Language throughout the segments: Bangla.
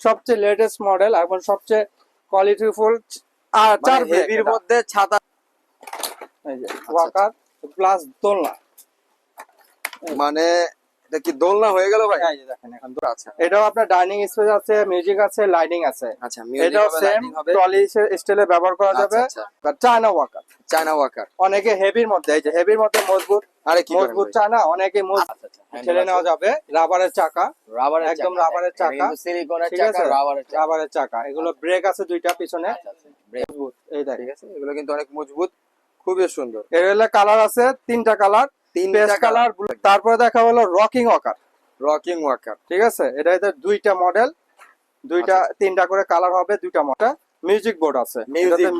সবচেয়ে লেটেস্ট মডেল এবং সবচেয়ে কোয়ালিটিফুল আর চার মানে হেভির মধ্যে ছাতা এই যে ওয়াকার প্লাস দোলনা। মানে কি দোলনা হয়ে গেল ভাই? এই যে দেখেন এখন আচ্ছা এটাও আপনার ডাইনিং স্পেস আছে মিউজিক আছে লাইটিং আছে। আচ্ছা এটাও সেম ট্রলি স্টাইলে ব্যবহার করা আচ্ছা, যাবে। চায়না ওয়াকার চায়না ওয়াকার অনেকে হেভির মধ্যে এই যে হেভির মধ্যে মজবুত আরে কি মজবুত চায়না অনেকে মজবুত আচ্ছা আচ্ছা ঠেলে নেওয়া যাবে। রাবারের চাকা রাবারের একদম রাবারের চাকা। সিলিকনের ঠিক চাকা আছে? রাবারের চাকা। রাবারের চাকা। এগুলো ব্রেক আছে দুইটা পিছনে। মজবুত এই দেখ ঠিক আছে এগুলো কিন্তু অনেক মজবুত খুবই সুন্দর। এর কালার আছে তিনটা কালার তিনটা কালার তারপরে দেখা হলো রকিং ওয়াকার রকিং ওয়াকার ঠিক আছে? এটা এদের দুইটা মডেল দুইটা আচ্ছা, তিনটা করে কালার হবে দুইটা মডেল মিউজিক বোর্ড আছে।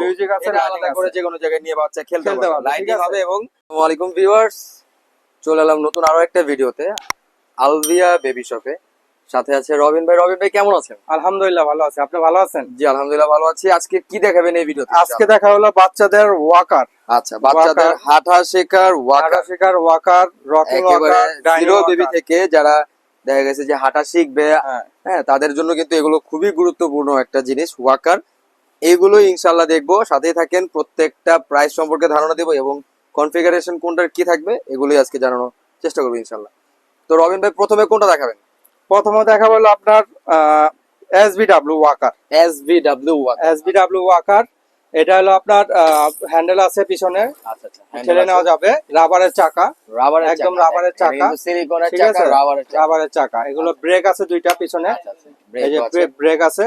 মিউজিক আছে আলাদা করে যে কোনো জায়গায় নিয়ে বাচ্চা খেলতে পারবে, লাইটিং হবে এবং আসসালামু আলাইকুম ভিউয়ার্স চলে এলাম নতুন আরও একটা ভিডিওতে আলভিয়া বেবি শপে সাথে আছে রবিন ভাই। রবিন ভাই কেমন আছেন? আলহামদুলিল্লাহ ভালো আছে। আপনি ভালো আছেন? জি আলহামদুলিল্লাহ ভালো আছি। আজকে কি দেখাবেন এই ভিডিওতে? আজকে দেখা হলো বাচ্চাদের ওয়াকার। আচ্ছা বাচ্চাদের হাঁটা শেখার ওয়াকার। আকাশিকার ওয়াকার রকিং ওয়াকার বেবি থেকে যারা দেখা গেছে যে হাঁটা শিখবে হ্যাঁ। হ্যাঁ তাদের জন্য কিন্তু এগুলো খুবই গুরুত্বপূর্ণ একটা জিনিস ওয়াকার। এগুলো ইনশাল্লাহ দেখব। সাথেই থাকেন প্রত্যেকটা প্রাইস সম্পর্কে ধারণা দেবো এবং কনফিগারেশন কোনটার কি থাকবে এগুলোই আজকে জানানোর চেষ্টা করব ইনশাল্লাহ তো রবিন ভাই প্রথমে কোনটা দেখাবেন? প্রথমে দেখা হলো আপনার SBW walker S V W SBW walker এটা হলো আপনার হ্যান্ডেল আছে পিছনে। আচ্ছা আচ্ছা ঠেলে নেওয়া যাবে। রাবারের চাকা। রাবারের একদম রাবারের চাকা। সিলিকনের চাকা? রাবারের চাকা। রাবারের চাকা। এগুলো ব্রেক আছে দুইটা পিছনে। আচ্ছা আচ্ছা। এই যে ব্রেক আছে।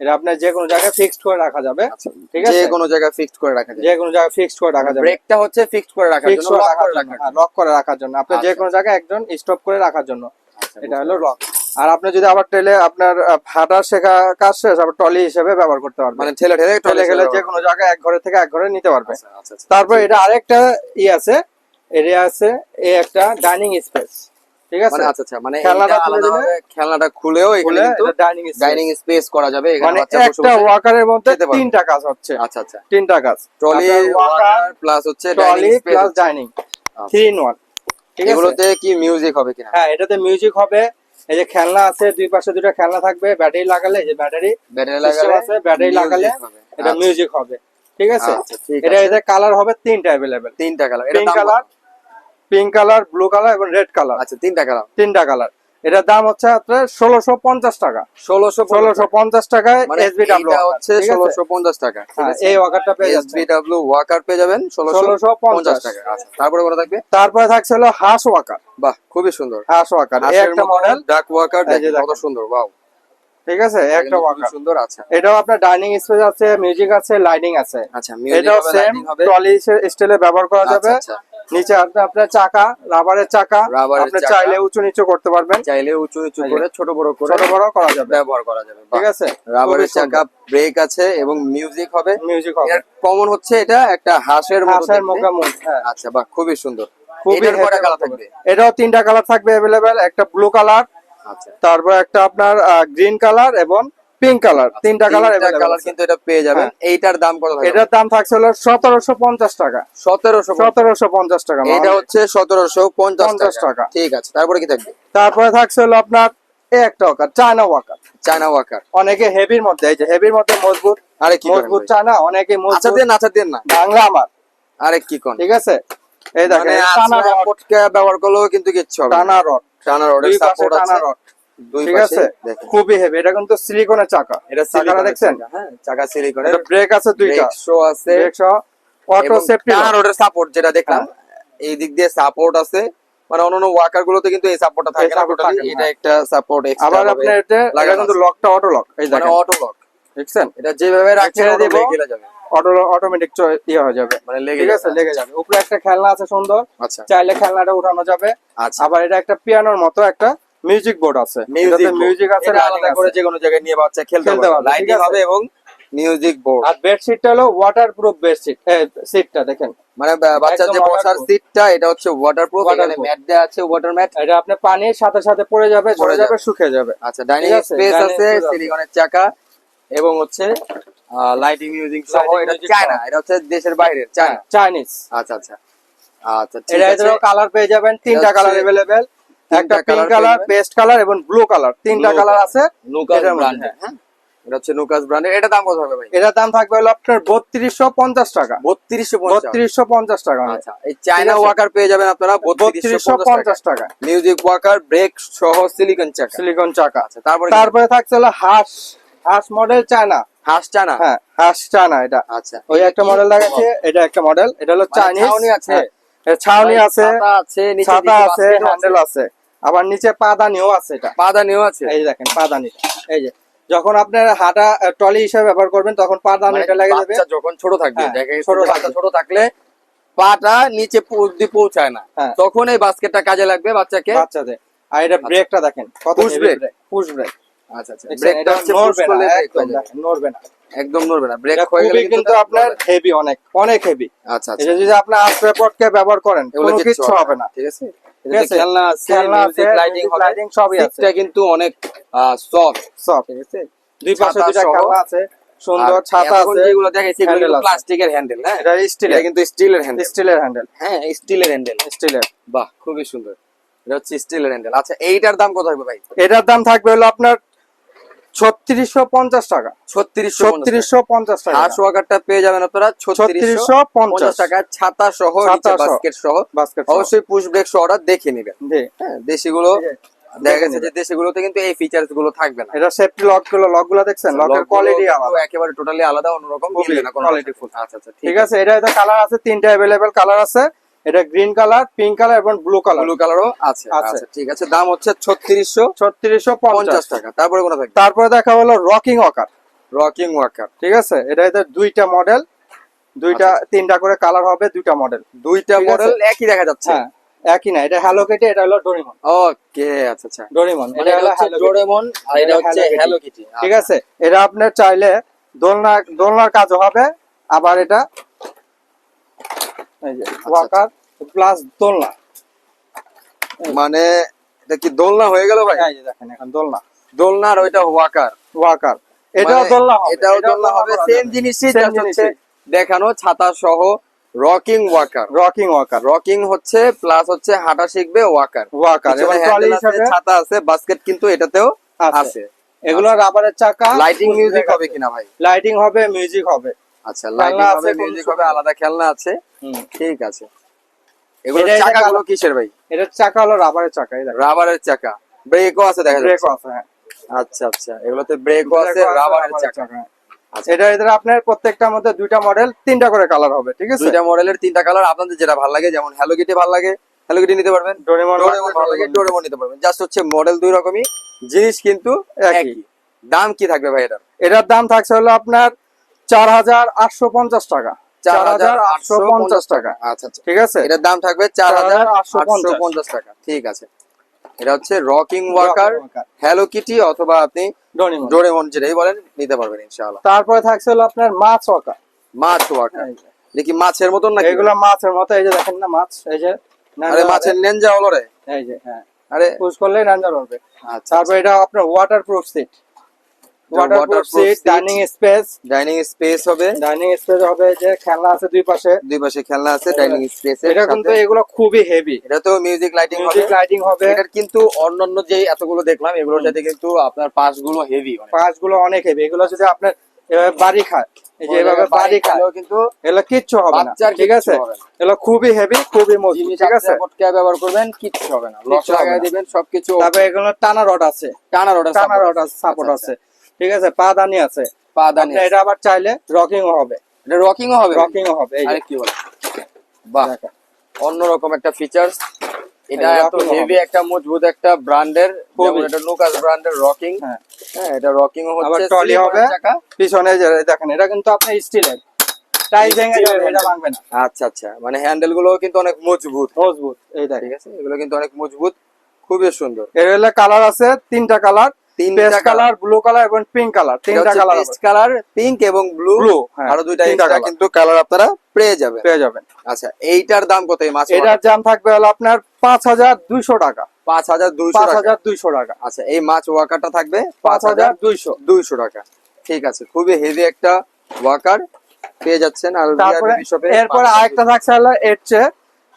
এটা আপনার যে কোনো জায়গায় ফিক্সড করে রাখা যাবে। আচ্ছা। ঠিক যে আছে কোনো জায়গায় ফিক্সড করে রাখা যায় যে কোনো জায়গায় ফিক্সড করে রাখা যাবে। ব্রেকটা হচ্ছে ফিক্সড করে রাখার জন্য লক করে রাখার জন্য। লক করে রাখার জন্য। আপনি যে আচ্ছা। কোনো জায়গায় একজন স্টপ করে রাখার জন্য। আচ্ছা, এটা হলো লক আর আপনি যদি আবার টেলে আপনার হাঁটা শেখা কাজ শেষ আবার টলি হিসেবে ব্যবহার করতে পারবেন। মানে ঠেলে ঠেলে ঠেলে গেলে যে কোনো জায়গায় এক ঘরে থেকে এক ঘরে নিতে পারবে। আচ্ছা আচ্ছা আচ্ছা। তারপর এটা আরেকটা ই আছে এরিয়া আছে এই একটা ডাইনিং স্পেস ঠিক আছে? মানে আচ্ছা আচ্ছা মানে খেলনাটা খুলেও এখানে কিন্তু ডাইনিং ডাইনিং স্পেস করা যাবে এখানে মানে বাচ্চা বসে একটা ওয়াকারের মধ্যে তিনটা কাজ হচ্ছে। আচ্ছা আচ্ছা। তিনটা কাজ। ট্রলি ওয়াকার প্লাস হচ্ছে trolley dining space plus dining three in one ঠিক আছে? এগুলোতে কি মিউজিক হবে কিনা? হ্যাঁ এটাতে মিউজিক হবে। এই যে খেলনা আছে দুই পাশে দুটো খেলনা থাকবে ব্যাটারি লাগালে যে ব্যাটারি ব্যাটারি লাগালে আছে, ব্যাটারি লাগালে এটা আচ্ছা, মিউজিক হবে ঠিক আছে? এটা ঠিক এটা। এতে কালার হবে তিনটা अवेलेबल তিনটা কালার এটা pink colour pink colour blue colour এবং রেড কালার আচ্ছা তিনটা কালার তিনটা কালার এটার দাম হচ্ছে আপনার ষোলোশো পঞ্চাশ টাকা। ষোলোশো ষোলোশো পঞ্চাশ টাকায় মানে হচ্ছে ষোলোশো পঞ্চাশ টাকা হ্যাঁ এই ওয়াকারটা পেয়ে ওয়াকার পেয়ে যাবেন ষোলোশো পঞ্চাশ টাকা। আচ্ছা তারপরে থাকবে? তারপরে থাকছে হলো হাঁস ওয়াকার বাহ খুবই সুন্দর। হাঁস ওয়াকার একটা মডেল ডাক ওয়াকার কত সুন্দর ওয়াও ঠিক আছে একটা ওয়াকার সুন্দর আচ্ছা এটাও আপনার ডাইনিং স্পেস আছে মিউজিক আছে লাইটিং আছে। আচ্ছা মিউজিক এটাও সেম ট্রলি স্টাইলে ব্যবহার করা যাবে। আচ্ছা আচ্ছা। নিচে আপনি আপনার চাকা রাবারের চাকা। আপনি চাইলে উঁচু নিচু করতে পারবেন। চাইলে উঁচু যে। করে ছোট বড় করে ছোট বড় করা যাবে। ব্যবহার করা যাবে। ঠিক। আছে? রাবারের চাকা ব্রেক আছে এবং মিউজিক হবে। মিউজিক হবে। কমন হচ্ছে এটা একটা হাঁসের হাঁসের দেখতে। মুখে হ্যাঁ। আচ্ছা বাহ খুবই সুন্দর। খুবই এটার কয়টা কালার থাকবে? এটাও তিনটা কালার থাকবে অ্যাভেলেবেল একটা ব্লু কালার আচ্ছা। তারপর একটা আপনার গ্রিন কালার এবং পিঙ্ক কালার তিনটা কালার কালার কিন্তু এটা পেয়ে যাবেন। হ্যাঁ। এইটার দাম কত এটার দাম থাকছে হলো সতেরোশো পঞ্চাশ টাকা। সতেরোশো সতেরোশো পঞ্চাশ টাকা এটা হচ্ছে সতেরোশো পঞ্চাশ টাকা। ঠিক আছে তারপরে কি থাকবে? তারপরে থাকছে হলো আপনার একটা walker China walker China walker অনেকে হেভির মধ্যে এই যে হেভির মধ্যে মজবুত আরে কি মজবুত চায়না অনেকে আচ্ছা মজবুত দেন আচ্ছা দেন না। বাংলা আমার আরে কি কোন ঠিক আছে? এই দেখেন মানে টানা আচ্ছা, রড ব্যবহার করলেও কিন্তু কিচ্ছু হবে। টানা রড টানা পাশে সাপোর্ট টানা আছে। রড ঠিক আছে? খুবই হেভি এটা কিন্তু সিলিকনের চাকা। এটা চাকাটা দেখছেন? হ্যাঁ চাকা সিলিকনের ব্রেক আছে দুইটা। ব্রেক শো আছে। ব্রেক অটো সেফটি টানা রডের সাপোর্ট যেটা দেখলাম এই দিক দিয়ে সাপোর্ট আছে। মানে অন্যান্য ওয়াকার গুলোতে কিন্তু এই সাপোর্টটা থাকে না support টোটালি থাকে না। এটা একটা সাপোর্ট এক্সট্রা আবার আপনি এটা এটা কিন্তু লকটা অটো লক এই দেখেন। অটো লক দেখছেন? এটা যেভাবে রাখছেন দিব। অটো অটোমেটিক ইয়ে হয়ে যাবে। মানে লেগে ঠিক আছে লেগে যাবে। উপরে একটা খেলনা আছে সুন্দর। আচ্ছা। চাইলে খেলনাটা উঠানো যাবে। আচ্ছা। আবার এটা একটা পিয়ানোর মতো একটা মিউজিক বোর্ড আছে মিউজিক মিউজিক আছে এটা lighting আলাদা করে আছে। যে কোনো জায়গায় নিয়ে বাচ্চা খেলতে খেলতে পারবে পারবে, ঠিক লাইটিং আছে? হবে এবং মিউজিক বোর্ড আর বেডশিটটা হলো ওয়াটার প্রুফ বেডশিট সিটটা দেখেন মানে বা- বাচ্চার যে একদম বসার waterproof। সিটটা এটা হচ্ছে ওয়াটারপ্রুফ এখানে Waterproof। ম্যাট দেওয়া আছে ওয়াটার ম্যাট এটা আপনি পানির সাথে সাথে পড়ে যাবে ঝরে পড়ে যাবে যাবে। শুকিয়ে যাবে আচ্ছা ডাইনিং ঠিক আছে, স্পেস dining আছে space আছে। সিলিকনের চাকা এবং হচ্ছে লাইটিং মিউজিক সহ Lighting এটা music চায়না সহ। এটা হচ্ছে দেশের বাইরের চায়না চাইনিজ আচ্ছা আচ্ছা আচ্ছা ঠিক এটা আছে এদেরও কালার পেয়ে যাবেন তিনটা হচ্ছে- কালার अवेलेबल একটা পিঙ্ক কালার পেস্ট কালার এবং ব্লু কালার তিনটা কালার আছে। নুকাস ব্র্যান্ডের হ্যাঁ? এটা হচ্ছে নুকাস ব্র্যান্ডের এটা দাম কত হবে ভাই? এটার দাম থাকবে হলো আপনার টাকা। বত্রিশশো পঞ্চাশ। বত্রিশশো পঞ্চাশ টাকা আচ্ছা এই চায়না ওয়াকার পেয়ে যাবেন আপনারা টাকা মিউজিক ওয়াকার ব্রেক সহ সিলিকন চাকা সিলিকন চাকা আচ্ছা তারপরে তারপরে থাকছে হলো হাঁস হাঁস মডেল চায়না হাঁস চানা হ্যাঁ হাঁস চায়না এটা। আচ্ছা। ওই একটা মডেল লাগাচ্ছে এটা একটা মডেল এটা হলো মানে চাইনিজ ছাউনি আছে? হ্যাঁ, ছাউনি আছে ছাতা আছে ছাতা আছে হ্যান্ডেল আছে। আবার নিচে পাদানিও আছে এটা। পাদানিও আছে? এই দেখেন পাদানিটা। এই যে যখন আপনার হাঁটা টলি হিসেবে ব্যবহার করবেন তখন মানে পাদানিটা লেগে যাবে। যখন ছোট থাকবে হ্যাঁ, দেখা গেছে ছোট ছোট থাকলে পাটা নিচে অব্দি পৌঁছায় না। হ্যাঁ। তখন এই বাস্কেটটা কাজে লাগবে বাচ্চাকে। বাচ্চাদের। আর এটা ব্রেকটা দেখেন কত Push brake? পুশ ব্রেক আচ্ছা আচ্ছা। ব্রেকটা হয়ে যাবে। নড়বে না। একদম নড়বে না। ব্রেক হয়ে গেলে কিন্তু আপনার হেভি অনেক অনেক হেভি আচ্ছা আচ্ছা। এটা যদি আপনি আস্তে পটকে ব্যবহার করেন এগুলো কিছু হবে না ঠিক আছে? ঠিক এটাতে আছে? খেলনা খেলনা আছে, লাইটিং music হবে lighting সবই আছে। সিটটা কিন্তু অনেক সফট সব ঠিক আছে? দুই পাশে ছাতা দুইটা আছে সুন্দর ছাতা আছে যেগুলো দেখাইছি এগুলো কিন্তু প্লাস্টিকের হ্যান্ডেল হ্যাঁ? এটা এটা কিন্তু স্টিলের হ্যান্ডেল স্টিলের হ্যান্ডেল হ্যাঁ স্টিলের হ্যান্ডেল স্টিলের বাহ খুবই সুন্দর। এটা হচ্ছে স্টিলের হ্যান্ডেল আচ্ছা এইটার দাম কত হবে ভাই? এটার দাম থাকবে হলো আপনার ছত্রিশশো পঞ্চাশ টাকা। ছত্রিশশো ছত্রিশশো পঞ্চাশ টাকা। হাঁস ওয়াকারটা পেয়ে যাবেন আপনারা ছত্রিশশো ছত্রিশশো পঞ্চাশ পঞ্চাশ। টাকা। ছাতা সহ বাস্কেট সহ। বাস্কেট অবশ্যই পুশ ব্রেক সহটা দেখে নেবেন হ্যাঁ দেশিগুলো যে, দেখা গেছে যে নেবেন। কিন্তু এই ফিচার্সগুলো থাকবে না। এটা সেফটি লকগুলো লকগুলো দেখছেন লকের কোয়ালিটি আলাদা। একেবারে টোটালি আলাদা অন্যরকম full আচ্ছা আচ্ছা ঠিক আছে এটা এটা কালার আছে তিনটা অ্যাভেলেবেল কালার আছে। এটা গ্রিন কালার পিঙ্ক কালার এবং ব্লু কালার। ব্লু কালারও আছে। আছে। আচ্ছা ঠিক আছে। দাম হচ্ছে ছত্রিশশো ছত্রিশশো পঞ্চাশ। টাকা। তারপরে কোনো থাকবে তারপরে দেখা হলো রকিং ওয়াকার। রকিং ওয়াকার। ঠিক আছে? এটা এটা দুইটা মডেল। দুইটা তিনটা করে কালার হবে দুইটা মডেল। দুইটা মডেল একই দেখা যাচ্ছে? হ্যাঁ একই না। এটা হ্যালো কেটে এটা হলো ডোরিমন ওকে আচ্ছা আচ্ছা। ডোরিমন মানে এটা হচ্ছে ডোরেমন আর এটা হচ্ছে হ্যালো কিটি ঠিক আছে? এটা আপনার চাইলে দোলনা দোলনার কাজও হবে আবার এটা আচ্ছা, ওয়াকার প্লাস দোলনা। মানে এটা কি দোলনা হয়ে গেল ভাই? দেখেন এখন দোলনা। দোলনা আর ওইটা ওয়াকার। ওয়াকার। এটাও মানে দোলনা হবে। এটাও দোলনা হবে। সেম জিনিসই হচ্ছে দেখানো ছাতা সহ rocking walker. Rocking walker. Rocking হচ্ছে প্লাস হচ্ছে হাঁটা শিখবে ওয়াকার। ওয়াকার। এবং ট্রলি হিসাবে ছাতা আছে বাস্কেট কিন্তু এটাতেও আছে। আছে। এগুলো রাবারের চাকা লাইটিং মিউজিক হবে কিনা ভাই? লাইটিং হবে মিউজিক হবে। আচ্ছা খেলনা লাইটিং আছে, হবে কোন মিউজিক সব- হবে আলাদা খেলনা আছে ঠিক আছে। এগুলো এটা- এটা চাকাগুলো কিসের ভাই? এটার চাকা হলো রাবারের চাকা রাবারের চাকা। ব্রেকও আছে দেখা যাচ্ছে। ব্রেকও আছে হ্যাঁ। আচ্ছা আচ্ছা এগুলোতে ব্রেকও আছে রাবারের চাকা। হ্যাঁ। আচ্ছা। এটা এদের আপনার প্রত্যেকটার মধ্যে দুইটা মডেল তিনটা করে কালার হবে ঠিক আছে? দুইটা মডেলের তিনটা কালার আপনাদের যেটা ভালো লাগে যেমন হ্যালো কিটি ভালো লাগে হ্যালো কিটি নিতে পারবেন। ডোরেমন ভালো লাগে ডোরেমন নিতে পারবেন। জাস্ট হচ্ছে মডেল দুই রকমই জিনিস কিন্তু। একই। দাম কি থাকবে ভাই এটার? এটার দাম থাকছে হলো আপনার চার হাজার আটশো পঞ্চাশ টাকা। চার হাজার আটশো পঞ্চাশ টাকা আচ্ছা আচ্ছা। ঠিক আছে? এটার দাম থাকবে চার হাজার আটশো পঞ্চাশ। টাকা ঠিক আছে। এটা হচ্ছে রকিং ওয়াকার হ্যালো কিটি অথবা আপনি ডোরেমন। ডোরেমন যেটাই বলেন নিতে পারবেন ইনশাআল্লাহ। তারপরে থাকছে হলো আপনার মাছ ওয়াকা মাছ ওয়াকার দেখি মাছের মতন না এগুলো মাছের মতো এই যে দেখেন না মাছ এই যে আরে মাছের লেঞ্জা হলো রে। এই যে হ্যাঁ। আরে পুশ করলেই নাঞ্জা উঠবে আচ্ছা তারপর এটা আপনার waterproof seat waterproof waterproof seat dining space dining space হবে। ডাইনিং স্পেস হবে যে খেলনা আছে দুই পাশে। দুই পাশে খেলনা আছে ডাইনিং স্পেস এটা কিন্তু এগুলো খুবই হেভি এটা তো মিউজিক লাইটিং হবে। মিউজিক লাইটিং হবে। এটার কিন্তু অন্যান্য যে এতগুলো দেখলাম এগুলোর সাথে কিন্তু আপনার পাশগুলো হেভি পাঁচগুলো অনেক হেভি এগুলো যদি আপনার বাড়ি খায়। এই যে এভাবে বাড়ি খায় কিন্তু এগুলো কিচ্ছু হবে না। ঠিক আছে? এগুলো খুবই হেভি খুবই মজবুত। ঠিক আছে? পটকা ব্যবহার করবেন কিচ্ছু হবে না। লক না। দিবেন সবকিছু এগুলো টানা রড আছে। টানা রড টানা রড আছে সাপোর্ট আছে। ঠিক আছে? পা দানি আছে। পা দানি আপনি এটা আবার চাইলে রকিং হবে। এটা রকিং হবে? রকিং হবে এই আরে কি বলে? বাহ। অন্যরকম একটা ফিচার্স এটা এত হেভি একটা মজবুত একটা ব্র্যান্ডের। যেমন এটা লুকাস ব্র্যান্ডের রকিং হ্যাঁ। হ্যাঁ এটা রকিং আবার হচ্ছে ট্রলি slip হবে। পিছনে যে দেখেন এটা কিন্তু আপনার স্টিলের টাইস ভেঙে যাবে এটা ভাঙবে না। আচ্ছা আচ্ছা। মানে হ্যান্ডেলগুলো কিন্তু অনেক মজবুত। মজবুত এই ঠিক আছে? এগুলো কিন্তু অনেক মজবুত খুবই সুন্দর। এর হলে কালার আছে তিনটা কালার তিনটা কালার ব্লু কালার এবং পিঙ্ক কালার তিনটা কালার কালার পিঙ্ক এবং ব্লু হ্যাঁ, আরও দুইটা এক্সট্রা কিন্তু কালার আপনারা পেয়ে যাবেন। পেয়ে যাবেন। আচ্ছা এইটার দাম কত এই মাছ এটার দাম থাকবে হলো আপনার পাঁচ হাজার দুইশো টাকা। পাঁচ হাজার দুইশো পাঁচ টাকা। আচ্ছা এই মাছ ওয়াকারটা থাকবে পাঁচ হাজার দুইশো। দুইশো টাকা। ঠিক আছে খুবই হেভি একটা ওয়াকার পেয়ে যাচ্ছেন এরপর আরেকটা থাকছে হলো এর চেয়ে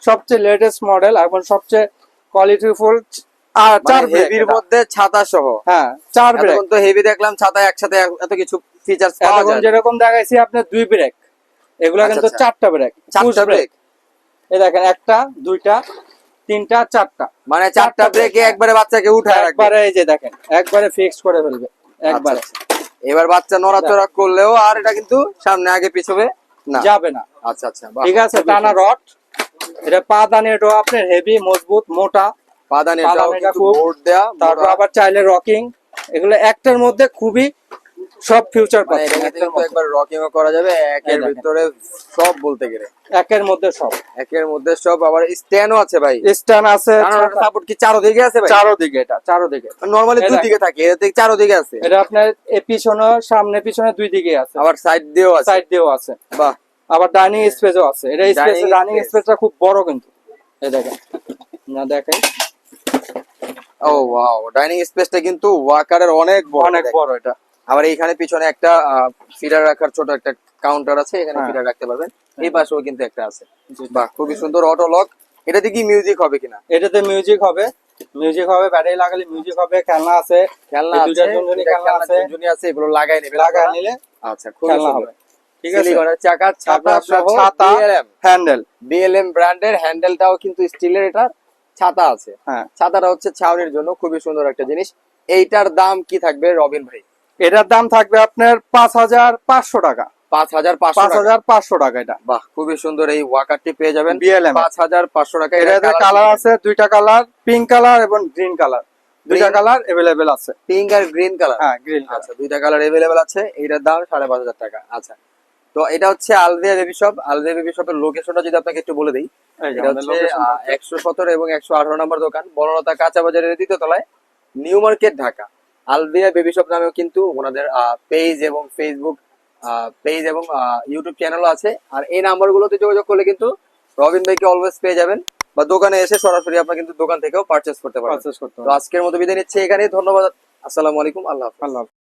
সবচেয়ে লেটেস্ট মডেল এবং সবচেয়ে কোয়ালিটিফুল আর চার হেভির মধ্যে ছাতা সহ। হ্যাঁ চার ব্রেক এখন তো হেভি দেখলাম ছাতা একসাথে এত কিছু ফিচার্স পাওয়া যায়। যেরকম দেখাইছি আপনার দুই ব্রেক এগুলা আচ্ছা, কিন্তু আচ্ছা। চারটা ব্রেক চারটা ব্রেক এই দেখেন একটা দুইটা তিনটা চারটা। মানে চারটা ব্রেকে একবারে বাচ্চাকে উঠায় একবারে এই যে দেখেন একবারে ফিক্স করে ফেলবে একবারে আচ্ছা, আচ্ছা। এবার বাচ্চা নড়াচড়া করলেও আর এটা কিন্তু সামনে আগে পিছবে না। যাবে না। আচ্ছা আচ্ছা ঠিক আছে টানা রড। এটা পা দানি এটাও আপনার হেভি মজবুত মোটা। কিন্তু বোর্ড দেয়া তারপর আবার চাইলে রকিং এগুলো একটার মধ্যে খুবই সব ফিউচার মানে পাচ্ছেন মধ্যে। একবার রকিংও করা যাবে একের ভিতরে সব বলতে গেলে। একের মধ্যে সব। একের মধ্যে সব আবার স্ট্যান্ডও আছে ভাই। স্ট্যান্ড আছে সাপোর্ট কি চারোদিকে আছে ভাই? চারোদিকে এটা চারোদিকে। নরমালি দুই দিকে থাকে থেকে চারোদিকে আছে। এটা আপনার এ পিছনে সামনে পিছনে দুই দিকে আছে। আবার সাইড দিয়েও আছে। সাইড দিয়েও আছে। বাহ। আবার ডাইনিং স্পেসও আছে। এটা স্পেস ডাইনিং স্পেসটা খুব বড় কিন্তু। এই দেখেন। না দেখেন ও ওয়াও ডাইনিং স্পেসটা কিন্তু ওয়াকারের অনেক বড় অনেক বড় এটা। আবার এইখানে পিছনে একটা ফিডার রাখার ছোট একটা কাউন্টার আছে এখানে হ্যাঁ। ফিডার রাখতে পারবেন। এই পাশেও কিন্তু একটা আছে। বাহ খুবই সুন্দর অটো লক এটাতে কি মিউজিক হবে কিনা? এটাতে মিউজিক হবে। মিউজিক হবে ব্যাটারি লাগালে মিউজিক হবে খেলনা আছে। খেলনা আছে খেলনা আছে। আছে এগুলো লাগাই নেবে নিলে আচ্ছা খুব খেলনা হবে। ঠিক আছে? চাকা ছাতা ছাতা হ্যান্ডেল বিএলএম ব্র্যান্ডের হ্যান্ডেলটাও কিন্তু স্টিলের এটা। ছাতা আছে। হ্যাঁ। ছাতাটা হচ্ছে ছাউনির জন্য খুবই সুন্দর একটা জিনিস। এইটার দাম কি থাকবে রবিন ভাই? এটার দাম থাকবে আপনার পাঁচ হাজার পাঁচশো টাকা। পাঁচ হাজার পাঁচ হাজার পাঁচশো টাকা এটা। বাহ খুবই সুন্দর এই ওয়াকারটি পেয়ে যাবেন। পাঁচ হাজার পাঁচশো টাকা এটাতে কালার আছে দুইটা কালার পিঙ্ক কালার এবং গ্রিন কালার দুইটা কালার এভেলেবেল আছে। পিঙ্ক আর গ্রিন কালার হ্যাঁ গ্রিন আচ্ছা দুইটা কালার এভেলেবেল আছে। এইটার দাম সাড়ে পাঁচ হাজার টাকা। আচ্ছা তো এটা হচ্ছে আলদিয়া বেবি শপ। আলদিয়া বেবি শপের লোকেশনটা যদি আপনাকে একটু বলে দিই এটা হচ্ছে একশো সতেরো এবং একশো আঠারো নম্বর দোকান বনলতা কাঁচা বাজারের দ্বিতীয় তলায় new market Dhaka. আলদিয়া baby shop নামেও কিন্তু ওনাদের পেজ এবং ফেসবুক পেজ এবং ইউটিউব চ্যানেলও আছে। আর এই নাম্বারগুলোতে যোগাযোগ করলে কিন্তু রবিন ভাইকে অলওয়েজ পেয়ে যাবেন বা দোকানে এসে সরাসরি আপনার কিন্তু দোকান থেকেও পারচেস করতে পারবেন। তো আজকের মতো বিদায় নিচ্ছে এখানেই ধন্যবাদ আসসালামু আলাইকুম আল্লাহ আল্লাহ হাফেজ।